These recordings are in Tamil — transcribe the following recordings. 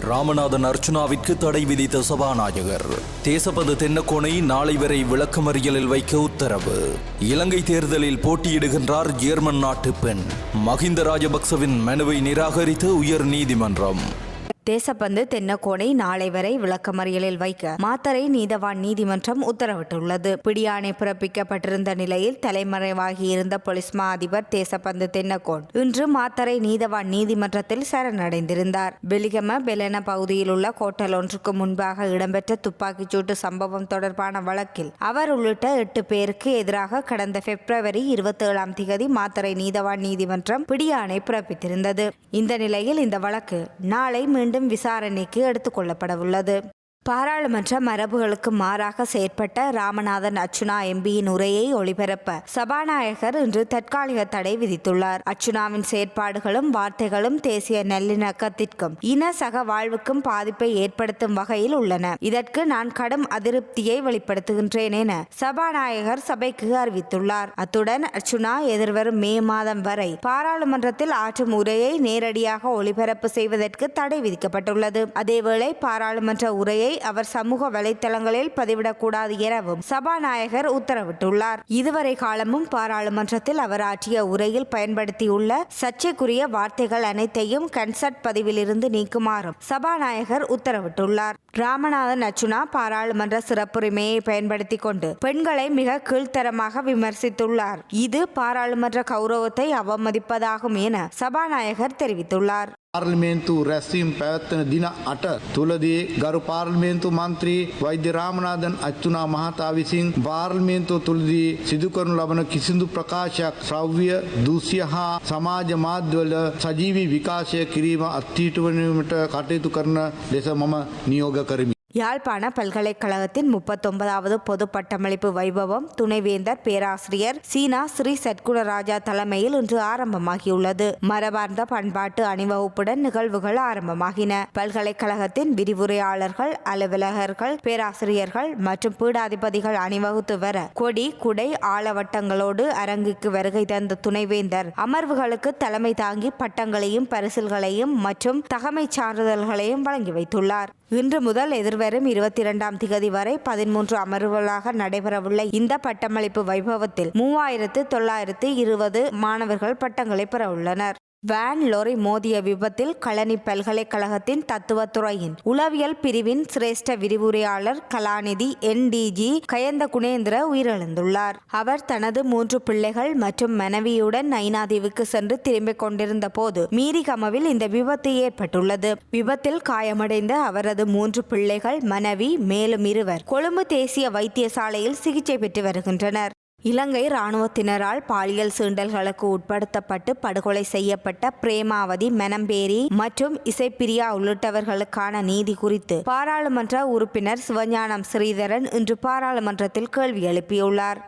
ராமநாதன் அர்ச்சுனாவிற்கு தடை விதித்த சபாநாயகர். தேசபது தென்னக்கோனை நாளை வரை விளக்கமறியலில் வைக்க உத்தரவு. இலங்கை தேர்தலில் போட்டியிடுகின்றார் ஜேர்மன் நாட்டு பெண். மஹிந்த ராஜபக்சவின் மனுவை நிராகரித்து உயர் நீதிமன்றம். தேசப்பந்து தென்னக்கோனை நாளை வரை விளக்கமறியலில் வைக்க மாத்தரை நீதவான் நீதிமன்றம் உத்தரவிட்டுள்ளது. பிடியாணை பிறப்பிக்கப்பட்டிருந்த நிலையில் தலைமறைவாகியிருந்த போலீஸ் மா அதிபர் தேசப்பந்து தென்னக்கோன் இன்று மாத்தறை நீதவான் நீதிமன்றத்தில் சரணடைந்திருந்தார். பெலிகம பெலன பகுதியில் உள்ள கோட்டல் ஒன்றுக்கு முன்பாக இடம்பெற்ற துப்பாக்கிச்சூட்டு சம்பவம் தொடர்பான வழக்கில் அவர் உள்ளிட்ட எட்டு பேருக்கு எதிராக கடந்த பிப்ரவரி இருபத்தி ஏழாம் திகதி மாத்தரை நீதவான் நீதிமன்றம் பிடியாணை பிறப்பித்திருந்தது. இந்த நிலையில் இந்த வழக்கு நாளை மீண்டும் விசாரணைக்கு எடுத்துக்கொள்ளப்படவுள்ளது. பாராளுமன்ற மரபுகளுக்கு மாறாக செயற்பட்ட ராமநாதன் அச்சுனா எம்பியின் உரையை ஒளிபரப்ப சபாநாயகர் இன்று தற்காலிக தடை விதித்துள்ளார். அச்சுனாவின் செயற்பாடுகளும் வார்த்தைகளும் தேசிய நல்லிணக்கத்திற்கும் இன சக வாழ்வுக்கும் பாதிப்பை ஏற்படுத்தும் வகையில் உள்ளன. இதற்கு நான் கடும் அதிருப்தியை வெளிப்படுத்துகின்றேன் என சபாநாயகர் சபைக்கு அறிவித்துள்ளார். அத்துடன் அர்ச்சுனா எதிர்வரும் மே மாதம் வரை பாராளுமன்றத்தில் ஆற்றும் உரையை நேரடியாக ஒளிபரப்பு செய்வதற்கு தடை விதிக்கப்பட்டுள்ளது. அதேவேளை பாராளுமன்ற உரையை அவர் சமூக வலைதளங்களில் பதிவிடக்கூடாது எனவும் சபாநாயகர் உத்தரவிட்டுள்ளார். இதுவரை காலமும் பாராளுமன்றத்தில் அவர் ஆற்றிய உரையில் பயன்படுத்தியுள்ள சர்ச்சைக்குரிய வார்த்தைகள் அனைத்தையும் கன்சர்ட் பதிவிலிருந்து நீக்குமாறும் சபாநாயகர் உத்தரவிட்டுள்ளார். ராமநாதன் அச்சுனா பாராளுமன்ற சிறப்புரிமையை பயன்படுத்தி கொண்டு பெண்களை மிக கீழ்த்தரமாக விமர்சித்துள்ளார். இது பாராளுமன்ற கௌரவத்தை அவமதிப்பதாகும் என சபாநாயகர் தெரிவித்துள்ளார். පාර්ලිමේන්තු රැස්වීම් පැවැත්වන දින අට තුළදී ගරු පාර්ලිමේන්තු මන්ත්‍රී වෛද්‍ය රාමනාදන් අච්චුනා මහතා විසින් පාර්ලිමේන්තුව තුළදී සිදුකරනු ලබන කිසිදු ප්‍රකාශයක් ශ්‍රව්‍ය දූෂ්‍ය හා සමාජ මාධ්‍යවල සජීවී විකාශය කිරීම අත්හිටුවනීමට කටයුතු කරන ලෙස මම නියෝග කරමි. யாழ்ப்பாண பல்கலைக்கழகத்தின் முப்பத்தொன்பதாவது பொது பட்டமளிப்பு வைபவம் துணைவேந்தர் பேராசிரியர் சீனா ஸ்ரீ சத்குணராஜா தலைமையில் இன்று ஆரம்பமாகியுள்ளது. மரபார்ந்த பண்பாட்டு அணிவகுப்புடன் நிகழ்வுகள் ஆரம்பமாகின. பல்கலைக்கழகத்தின் விரிவுரையாளர்கள் அலுவலகர்கள் பேராசிரியர்கள் மற்றும் பீடாதிபதிகள் அணிவகுத்து வர கொடி குடை ஆலவட்டங்களோடு அரங்குக்கு வருகை தந்த துணைவேந்தர் அமர்வுகளுக்கு தலைமை தாங்கி பட்டங்களையும் பரிசில்களையும் மற்றும் தகமை சான்றிதழ்களையும் வழங்கி வைத்துள்ளார். இன்று முதல் வரும் இருபத்தி இரண்டாம் திகதி வரை பதிமூன்று அமர்வுகளாக நடைபெறவுள்ள இந்த பட்டமளிப்பு வைபவத்தில் மூவாயிரத்து தொள்ளாயிரத்து இருபது மாணவர்கள் பட்டங்களை பெறவுள்ளனர். வேன் லொரி மோதிய விபத்தில் களனி பல்கலைக்கழகத்தின் தத்துவத்துறையின் உளவியல் பிரிவின் சிரேஷ்ட விரிவுரையாளர் கலாநிதி என்டிஜி கயந்த குணேந்திர உயிரிழந்துள்ளார். அவர் தனது மூன்று பிள்ளைகள் மற்றும் மனைவியுடன் நைனாதீவுக்கு சென்று திரும்பிக் கொண்டிருந்த போது மீரிகமவில் இந்த விபத்து ஏற்பட்டுள்ளது. விபத்தில் காயமடைந்த அவரது மூன்று பிள்ளைகள் மனைவி மேலும் இருவர் கொழும்பு தேசிய வைத்தியசாலையில் சிகிச்சை பெற்று வருகின்றனர். இலங்கை இராணுவத்தினரால் பாலியல் சீண்டல்களுக்கு உட்படுத்தப்பட்டு படுகொலை செய்யப்பட்ட பிரேமாவதி மெனம்பேரி மற்றும் இசைப்பிரியா உள்ளிட்டவர்களுக்கான நீதி குறித்து பாராளுமன்ற உறுப்பினர் சிவஞானம் ஸ்ரீதரன் இன்று பாராளுமன்றத்தில் கேள்வி எழுப்பியுள்ளார்.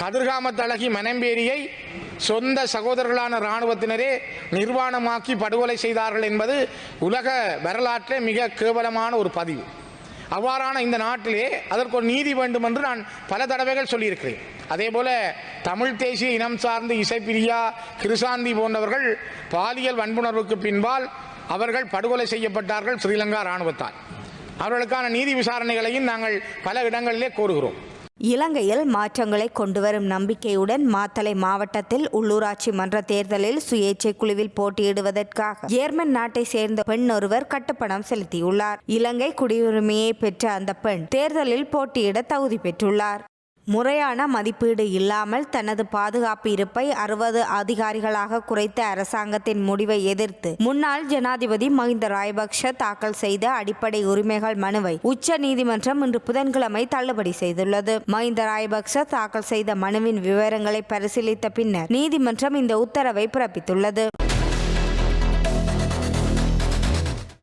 கதிர்காமத்தழகி மனம்பேரியை சொந்த சகோதரர்களான இராணுவத்தினரே நிர்வாணமாக்கி படுகொலை செய்தார்கள் என்பது உலக வரலாற்றிலே மிக கேவலமான ஒரு பதிவு. அவ்வாறான இந்த நாட்டிலே அதற்கு ஒரு நீதி வேண்டும் என்று நான் பல தடவைகள் சொல்லியிருக்கிறேன். அதே போல தமிழ் தேசிய இனம் சார்ந்து இசைப்பிரியா கிருசாந்தி போன்றவர்கள் பாலியல் வன்புணர்வுக்கு பின்பால் அவர்கள் படுகொலை செய்யப்பட்டார்கள் ஸ்ரீலங்கா இராணுவத்தால். அவர்களுக்கான நீதி விசாரணைகளையும் நாங்கள் பல இடங்களிலே கோருகிறோம். இலங்கையில் மாற்றங்களை கொண்டுவரும் நம்பிக்கையுடன் மாத்தளை மாவட்டத்தில் உள்ளூராட்சி மன்ற தேர்தலில் சுயேட்சை குழுவில் போட்டியிடுவதற்காக ஜேர்மன் நாட்டை சேர்ந்த பெண் ஒருவர் கட்டுப்பணம் செலுத்தியுள்ளார். இலங்கை குடியுரிமையை பெற்ற அந்த பெண் தேர்தலில் போட்டியிட தகுதி பெற்றுள்ளார். முறையான மதிப்பீடு இல்லாமல் தனது பாதுகாப்பு இருப்பை அறுபது அதிகாரிகளாக குறைத்த அரசாங்கத்தின் முடிவை எதிர்த்து முன்னாள் ஜனாதிபதி மஹிந்த ராயபக்ஷ தாக்கல் செய்த அடிப்படை உரிமைகள் மனுவை உச்ச நீதிமன்றம் இன்று புதன்கிழமை தள்ளுபடி செய்துள்ளது. மஹிந்த ராயபக்ஷ தாக்கல் செய்த மனுவின் விவரங்களை பரிசீலித்த பின்னர் நீதிமன்றம் இந்த உத்தரவை பிறப்பித்துள்ளது.